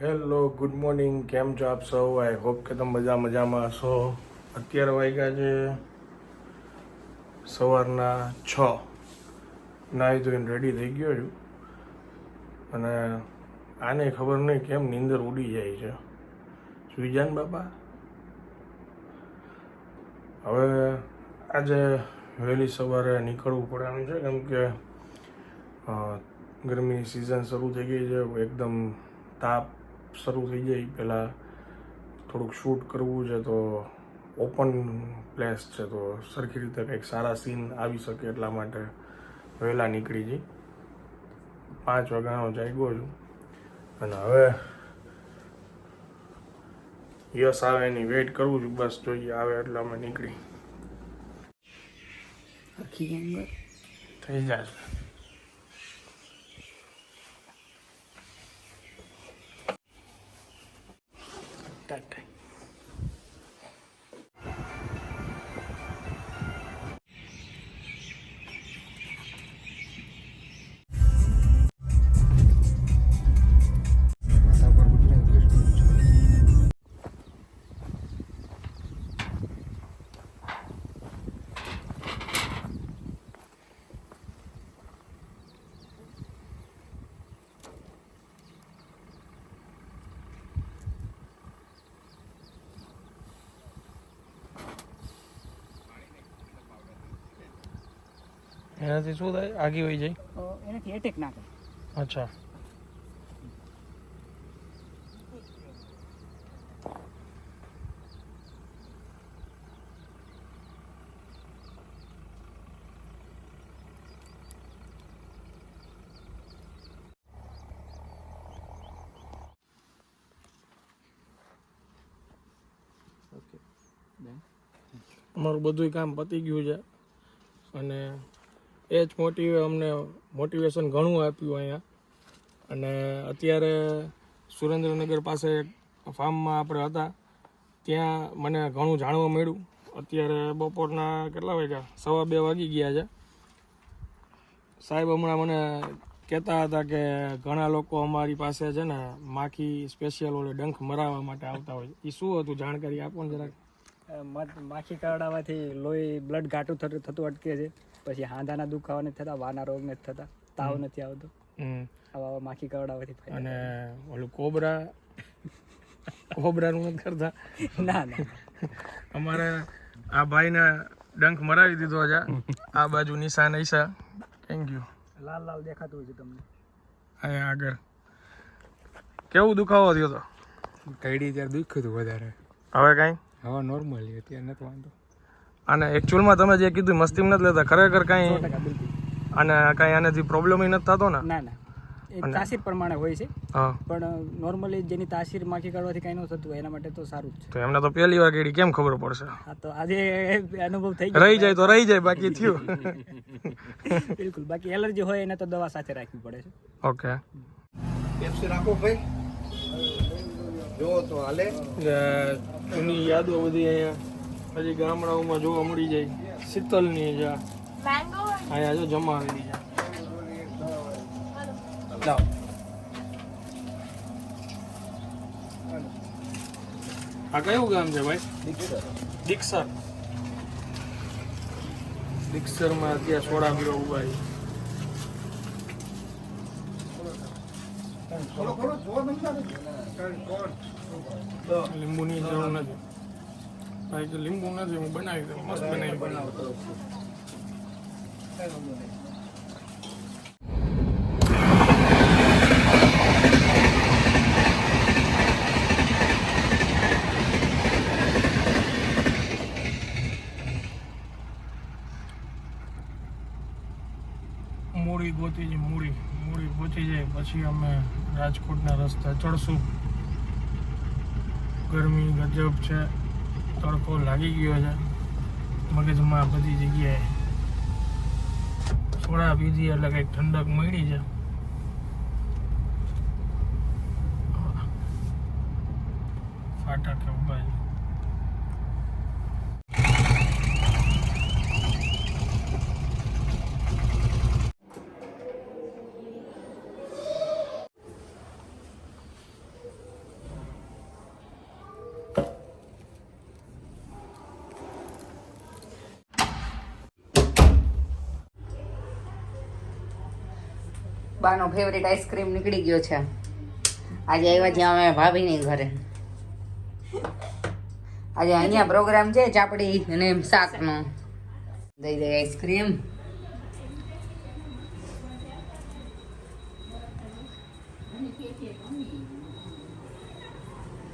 Hello good morning કેમ છો આપ સૌ? આઈ હોપ કે તમે બધા મજામાં હશો. અત્યારે વાગ્યા છે સવારના છ. નાહી ધોઈને રેડી થઈ ગયો છું. અને આને ખબર નહીં કેમ નીંદર ઉડી જાય છે. સુઈજાન બાપા? હવે આજે વહેલી સવારે નીકળવું પડવાનું છે, કેમ કે ગરમી સિઝન શરૂ થઈ ગઈ છે, એકદમ તાપ શરૂ થઈ જાય પહેલાં થોડુંક શૂટ કરવું છે તો ઓપન પ્લેસ છે તો સરખી રીતે કંઈક સારા સીન આવી શકે એટલા માટે વહેલા નીકળી જઈ. પાંચ વાગ્યાનો જાગ્યો છું. અને હવે યસ આવે એની વેઇટ કરું છું. બસ જોઈએ આવે એટલે અમે નીકળી. થઈ જશે that time. એનાથી શું થાય? આગી વહી જાય? એનાથી એટેક ના થાય. અચ્છા. ઓકે અમારું બધું કામ પતી ગયું છે. અને એ જ મોટિવે અમને મોટિવેશન ઘણું આપ્યું અહીંયા. અને અત્યારે સુરેન્દ્રનગર પાસે ફાર્મમાં આપણે હતા. ત્યાં મને ઘણું જાણવા મળ્યું. અત્યારે બપોરના કેટલા વાગ્યા? સવા બે વાગી ગયા છે. સાહેબ હમણાં મને કહેતા હતા કે ઘણા લોકો અમારી પાસે છે ને માખી સ્પેશિયલ ઓલે ડંખ મરાવવા માટે આવતા હોય. એ શું હતું? જાણકારી આપો ને જરાક. માખી કરડાવાથી લોહી બ્લડ ઘાટું થતું અટકે છે. પછી હાંધાના દુખાવા નથી થતા વાના રોગ નથી થતા તાવ નથી આવતો. આવા આવા માખી ફાયદા અને ઓલું કોબરા કોબરાનું નથી કરતા? ના ના અમારે આ ભાઈને ડંખ મરાવી દીધો છે આ બાજુ નિશાન ઈશા થેન્ક યુ લાલ લાલ દેખાતું હોય છે તમને. અહીંયા આગળ. કેવું દુખાવો થયો તો? કઈડી ત્યારે દુખ્યું હતું વધારે. હવે કાંઈ? હવે નોર્મલી અત્યારે નથી વાંધો. અને એકચ્યુઅલમાં તમે જે કીધું મસ્તી નથી લેતા ખરેખર કાંઈ અને કાંઈ આનાથી પ્રોબ્લેમ નથી થતો ને? ના ના. એ તાસીર પ્રમાણે હોય છે. હા. પણ નોર્મલી જેની તાસીર માખી કાઢવાથી કાંઈ ન થતું એના માટે તો સારું જ છે. તો એમને તો પહેલી વાર કેડી કેમ ખબર પડશે? હા તો આજે અનુભવ થઈ ગયો. રહી જાય તો રહી જાય બાકી થયું. બિલકુલ. બાકી એલર્જી હોય એને તો દવા સાથે રાખવી પડે છે. ઓકે. પેપ્સી રાખો ભાઈ. જો તો હાલે. જૂની યાદો બધી અહીંયા હજી ગામડાઓમાં જોવા મળી જાય. શીતલની છે અહીંયા જો જમાવેલી છે. લાવ. આ કયું ગામ છે ભાઈ? દીક્ષર. દીક્ષરમાં અત્યારે સોડા પીવા ઊભા છે. લીંબુની જરૂર નથી. ભાઈ કે લીંબુ નથી, હું બનાવી દઉં, મસ્ત બનાવી બનાવું મૂળી ગોતી જાય મૂળી. મૂળી ગોતી જાય પછી અમે રાજકોટના રસ્તા ચડશું. ગરમી ગજબ છે. તડકો લાગી ગયો છે. મગજમાં બધી જગ્યાએ સોડા પીધી એટલે કંઈક ઠંડક મળી છે. ફાટા કે ઊભા છે. બાનો ફેવરેટ આઈસ્ક્રીમ નીકળી ગયો છે. આજે આવ્યા છીએ અમે ભાભીની ઘરે. આજે અહીંયા પ્રોગ્રામ છે ચાપડી અને શાકનો. દઈ દઈ આઈસ્ક્રીમ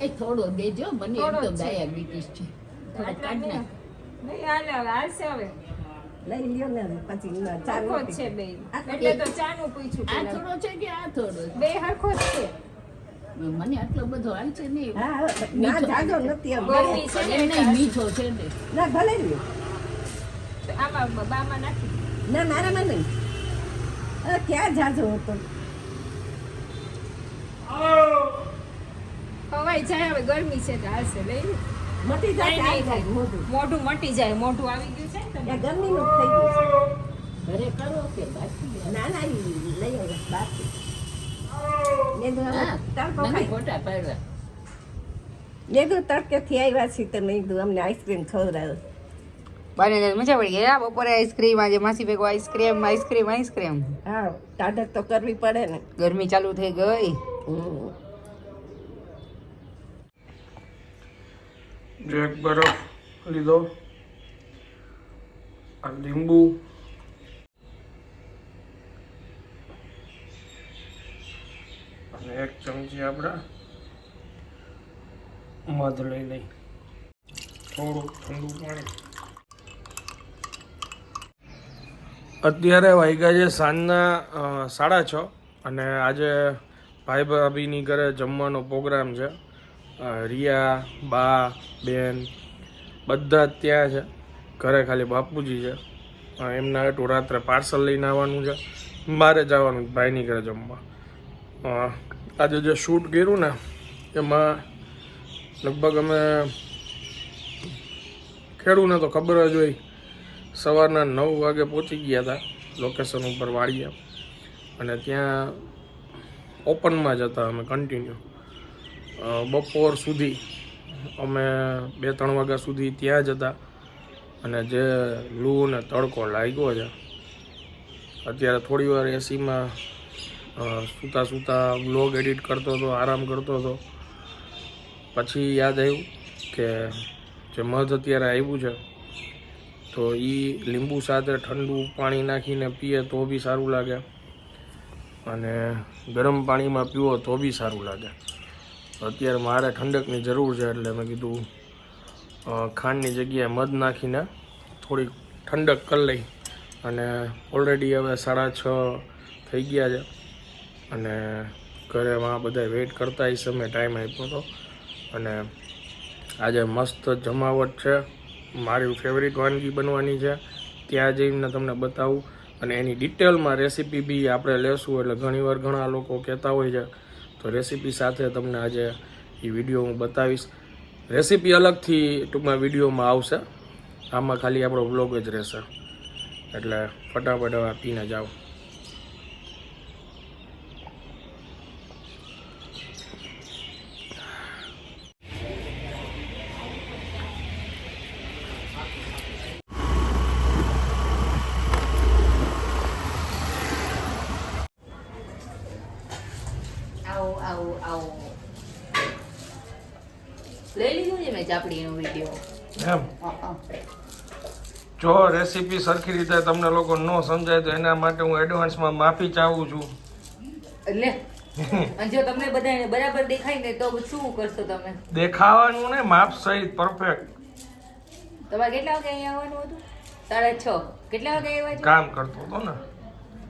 એ થોડો દેજો મને એકદમ ડાયાબિટીસ છે. થોડો કાઢ નાખ. નહીં. હાલે હાલશે હવે. લઈ લ્યો ને પછી ન ચાલુ છે બે. એટલે તો ચાનું પૂછ્યું આ થોડો છે કે આ થોડો બે હરખો છે. મને આટલો બધો હાલશે નહીં હા હા, ના જાજો નથી ગરમી છે ને નહીં મીઠો છે ને. ના ભલે ને. આમાં બામાં નાખી. ના મારામાં નહીં. અરે ક્યાં જાજો હતો ખવાઈ જાય હવે ગરમી છે તો હાલશે લઈ મટી જાય મોઢું? મટી જાય મોઢું આવી ગયું છે એ ગરમીનું જ થઈ ગયું ઘરે કરો કે બાકી છે ના ના લઈ આવ્યા બાકી કીધું તડકેથી આવ્યા છીએ તો મેં કીધું અમને આઈસ્ક્રીમ ખવડાવ્યો બાને મજા પડી ગઈ બપોરે આઈસ્ક્રીમ આજે માસી ભેગો આઈસ્ક્રીમ આઈસ્ક્રીમ આઈસ્ક્રીમ હા તાડક તો કરવી પડે ને ગરમી ચાલુ થઈ ગઈ. એક બરફ લીધો લીંબુ અને એક ચમચી આપણે મધ લઈ લઈ થોડું ઠંડુ પાણી અત્યારે વાગ્યા છે સાંજના સાડા છ અને આજે ભાઈ ભાભીની ઘરે જમવાનો પ્રોગ્રામ છે. રિયા, બા, બેન, બધા ત્યાં છે. ઘરે ખાલી બાપુજી છે. એમના એટલું રાત્રે પાર્સલ લઈને આવવાનું છે. મારે જવાનું ભાઈની ઘરે જમવા. આજે જે શૂટ કર્યું ને, એમાં લગભગ અમે ખેડૂને તો ખબર જ હોય, સવારના નવ વાગે પહોંચી ગયા હતા લોકેશન ઉપર વાળીએ. અને ત્યાં ઓપનમાં જ હતા અમે કન્ટિન્યુ બપોર સુધી અમે બે ત્રણ વાગ્યા સુધી ત્યાં જ હતા. અને જે લૂ ને તડકો લાગ્યો છે, અત્યારે થોડી વાર એસીમાં સૂતા સૂતા બ્લોગ એડિટ કરતો હતો, આરામ કરતો હતો. પછી યાદ આવ્યું કે જે મધ અત્યારે આવ્યું છે, તો એ લીંબુ સાથે ઠંડુ પાણી નાખીને પીએ તો બી સારું લાગે. અને ગરમ પાણીમાં પીવો તો બી સારું લાગે. અત્યારે મારે ઠંડકની જરૂર છે એટલે મેં કીધું ખાંડની જગ્યાએ મધ નાખીને થોડીક ઠંડક કરી લઈ અને ઓલરેડી હવે સાડા છ થઈ ગયા છે. અને ઘરે માં બધા વેઇટ કરતા એ સમય ટાઈમ આપ્યો હતો અને આજે મસ્ત જમાવટ છે. મારી ફેવરિટ વાનગી બનવાની છે. ત્યાં જઈને તમને બતાવું. અને એની ડિટેલમાં રેસીપી બી આપણે લેશું, એટલે ઘણીવાર ઘણા લોકો કહેતા હોય છે. તો રેસીપી સાથે તમને આજે એ વીડિયો હું બતાવીશ. રેસીપી અલગથી ટૂંકમાં વિડીયોમાં આવશે. આમાં ખાલી આપણો વ્લોગ જ રહેશે. એટલે ફટાફટ હવે પીને જાઓ આવો આવો આવો લઈ લીધું છે મેં ચાપડીનો વીડિયો એમ? જો રેસીપી સરખી રીતે તમને લોકો ન સમજાય તો એના માટે હું એડવાન્સમાં માફી ચાહું છું. એટલે અને જો તમને બધાને બરાબર દેખાય ને તો શું કરશો તમે? દેખાવાનું ને માપ સહિત પરફેક્ટ તમારે કેટલા વાગે અહીંયા આવવાનું હતું? સાડા છ. કેટલા વાગે આવ્યા છો? કામ કરતો હતો ને.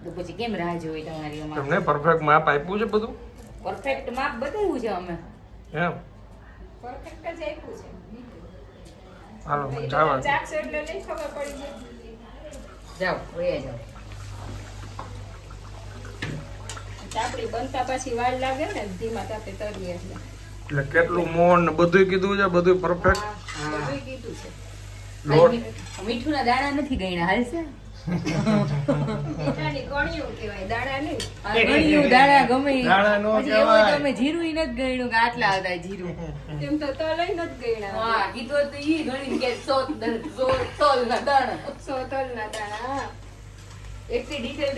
તો પછી કેમ રાહ જોઈ તમારી તમને પરફેક્ટ માપ આપ્યું છે બધું. પરફેક્ટ માપ બતાવ્યું છે અમે. એમ? પરફેક્ટ જ આપ્યું છે. હાલો મને જવા ચાખશો એટલે નહીં ખબર પડી જાય વયા જાઓ. ચાપડી બનતા પછી વાર લાગે ને ધીમા તાપે તરીએ એટલે. એટલે કેટલું મોન ને બધું કીધું છે બધું પરફેક્ટ બધું કીધું છે. મીઠું ના દાણા નથી ગયણા હાલશે મીઠાની ગણ્યું કહેવાય દાણા નહીં. આ ગળ્યું દાણા ગમે ઈ. દાણા નો પછી એવું હોય તો અમે જીરું ય નથી ગયણું કે આટલા હતા જીરું. તેમ તો તલય નથી ગયણા હા કીધું તો ઈ ગણી કે સો સો સોલ ના દાણા. સો તલના દાણા હા. એટલી ડિટેલ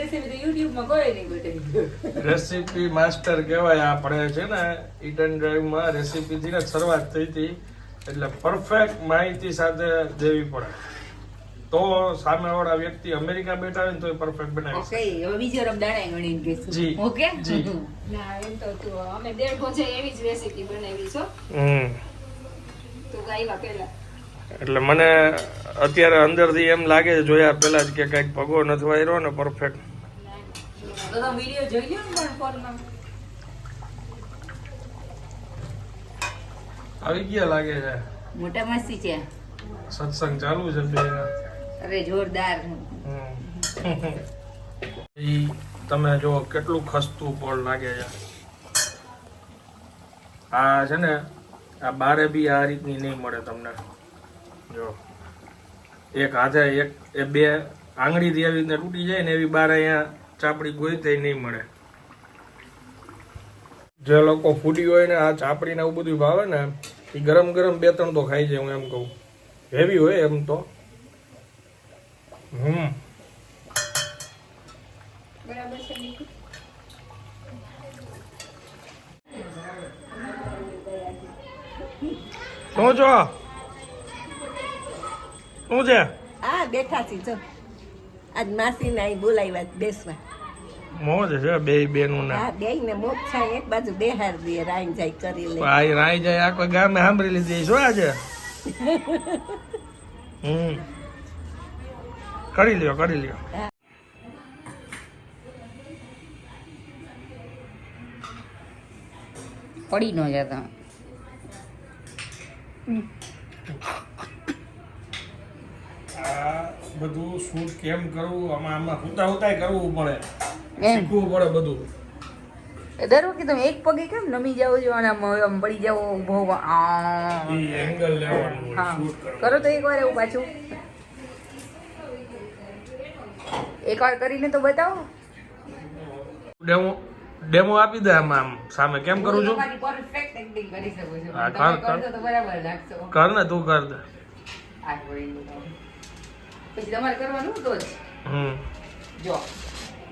રેસીપી માસ્ટર કેવાય આપણે છે ને ઈટન ડ્રાઈવમાં રેસીપીથી ને શરૂઆત થઈ હતી. એટલે પરફેક્ટ માહિતી સાથે દેવી પડે. તો સામેવાળા વ્યક્તિ અમેરિકા બેઠા હોય ને તોય પરફેક્ટ બનાવી ઓકે હવે બીજો રબ દાણા ગણીને કહીશું. ઓકે? જી. ના એમ તો તું અમે દેડ ભોજે એવી જ રેસીપી બનાવી છો. હમ. તો ગાયવા પહેલા. એટલે મને અત્યારે અંદરથી એમ લાગે છે જોયા પહેલા જ કે કંઈક પગો નથી વાયરો ને પરફેક્ટ વીડિયો જોઈ લો ને ફોનમાં. આવી ગયા લાગે છે. મોટા મસ્તી છે. સત્સંગ ચાલુ છે બે અરે જોરદાર. તમે જો કેટલું ખસતું ફળ લાગે છે. આ છે ને, આ બારે બી આ રીતની નહીં મળે તમને. જો. એક હાથે એક, એ બે આંગળીથી આવી રીતના તૂટી જાય ને એવી બાર અહીંયા ચાપડી ગોઈ નહીં મળે. જે લોકો ફૂડી હોય ને આ ચાપડી ને આવું બધું ભાવે ને એ ગરમ ગરમ બે ત્રણ તો ખાઈ જાય હું એમ કહું. હેવી હોય એમ તો. હમ. બરાબર છે દીકુ શું છો? શું છે? હા બેઠા છી જો. આજ માસીને અહીં બોલાવ્યા બેસવા. મોજ છે બે બેનું ના હા બે ને મોક્ષા એક બાજુ બેહાર દે રાઈ જાય કરી લે. આ રાઈ જાય આખો ગામે સાંભળી લીધી શું આજે? હમ. કરી લ્યો કરી લ્યો. પડી ન જતા આ બધું શૂટ કેમ કરવું આમાં આમાં હુતા હુતાય કરવું પડે. એમ. શીખવું પડે બધું. એ દર વખતે તમે એક પગે કેમ નમી જાવ છો અને આમ આમ પડી જાવ ઊભો આ એંગલ લેવાનું હા. કરો તો એકવાર એવું પાછું. એકવાર કરીને તો બતાવો. ડેમો ડેમો આપી દે આમ આમ. સામે કેમ કરું છું? પરફેક્ટ એક્ટિંગ કરી શકો છો. હા, કર, કર. તો બરાબર લાગશો. કર ને તું કર દે. આ પછી તમારે કરવાનું તો જ. હમ. જો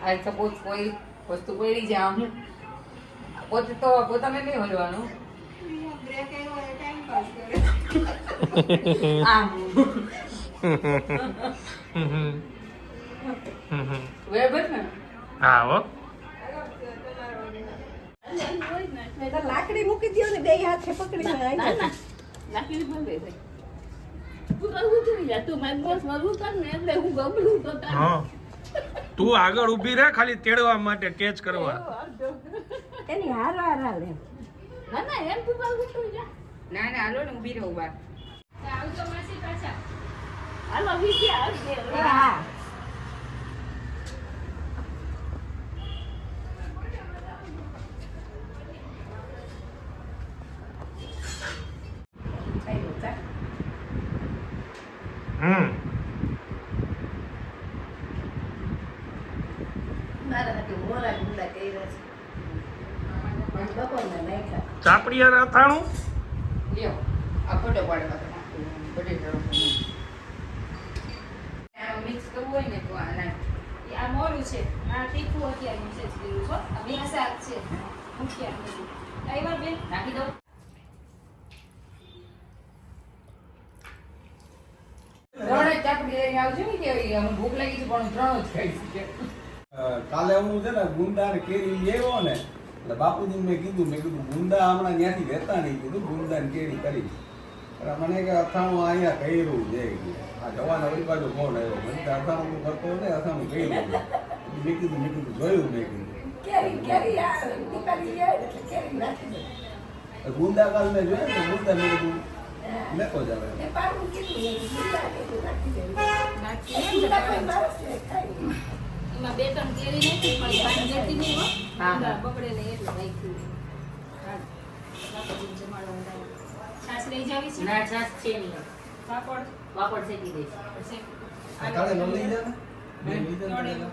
આ સપોઝ કોઈ વસ્તુ પડી જાય આમ. પોતે તો પોતાને નહીં હલવાનું. બ્રેક આવ્યો એ ટાઈમ પાસ કરે આમ હા હો. લાકડી મૂકી દો ને બે હાથે પકડી બંધ થઈ તું આગળ ઊભી રહે ખાલી તેડવા માટે કેચ કરવા. એની હાર હાર હાલે ના ના એમ તું ના ના હાલો ને ઊભી રહો બાર. આવજો માસી પાછા. હાલો વીસી આવજે હા હમ મારા હાથે મોરા ગુંડા કર્યા છે અને બપોરના નાખ્યા ચાપડિયા અથાણું લ્યો આ ફોટો પાડવા મિક્સ કરવું હોય ને તો આ આ મોરું છે. આ તીખું છે જ લીલું છો. આ શાક છે. મુખ્યા બેન? નાખી. કાલે હું છે ને ગુંડા ને કેરી લેવો ને એટલે બાપુજી મેં કીધું મેં કીધું ગુંદા હમણાં ત્યાંથી રહેતા નહીં. કીધું ગુંદા ને કેરી કરી એટલે મને કે અથાણું અહીંયા કર્યું છે. આ જવાના વળી બાજુ ફોન આવ્યો. મને કે અથાણું તું કરતો ને અથાણું કર્યું દીધું મેં કીધું મેં કીધું જોયું મેં કીધું. કેરી કેરી આ નીકળી જાય એટલે કેરી નાખી દે. ગુંદા કાલ મેં જોયું ને ગુંદા મેં કીધું લેતો જ આવે. એ પાડું કીધું એ ગુંદા કીધું નાખી એમાં બે ત્રણ કેરી નાખી પણ પાણી નહીં હો. હા, હા. બગડે ને એટલું વધારે. છાશ લઈ જાવી છે? ના છાસ છે નહીં. પાપડ? પાપડ શેકી દઈશ. પછી કાલે ન લઈ જા ને? બે લઈ જા ને તળેલું.